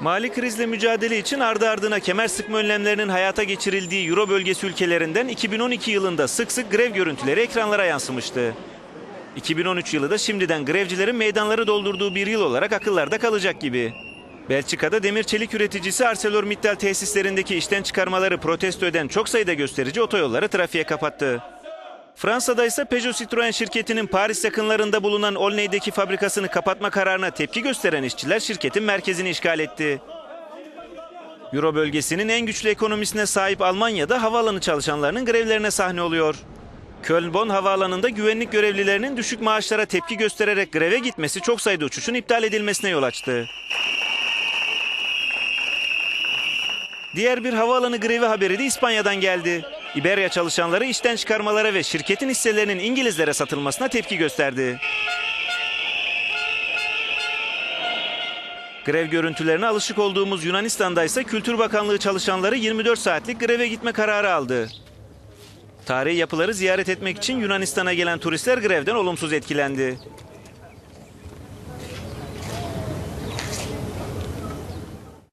Mali krizle mücadele için ardı ardına kemer sıkma önlemlerinin hayata geçirildiği Euro bölgesi ülkelerinden 2012 yılında sık sık grev görüntüleri ekranlara yansımıştı. 2013 yılı da şimdiden grevcilerin meydanları doldurduğu bir yıl olarak akıllarda kalacak gibi. Belçika'da demir çelik üreticisi ArcelorMittal tesislerindeki işten çıkarmaları protesto eden çok sayıda gösterici otoyolları trafiğe kapattı. Fransa'da ise Peugeot Citroën şirketinin Paris yakınlarında bulunan Olney'deki fabrikasını kapatma kararına tepki gösteren işçiler şirketin merkezini işgal etti. Euro bölgesinin en güçlü ekonomisine sahip Almanya'da havaalanı çalışanlarının grevlerine sahne oluyor. Köln-Bonn havaalanında güvenlik görevlilerinin düşük maaşlara tepki göstererek greve gitmesi çok sayıda uçuşun iptal edilmesine yol açtı. Diğer bir havaalanı grevi haberi de İspanya'dan geldi. İberya çalışanları işten çıkarmalara ve şirketin hisselerinin İngilizlere satılmasına tepki gösterdi. Grev görüntülerine alışık olduğumuz Yunanistan'da ise Kültür Bakanlığı çalışanları 24 saatlik greve gitme kararı aldı. Tarihi yapıları ziyaret etmek için Yunanistan'a gelen turistler grevden olumsuz etkilendi.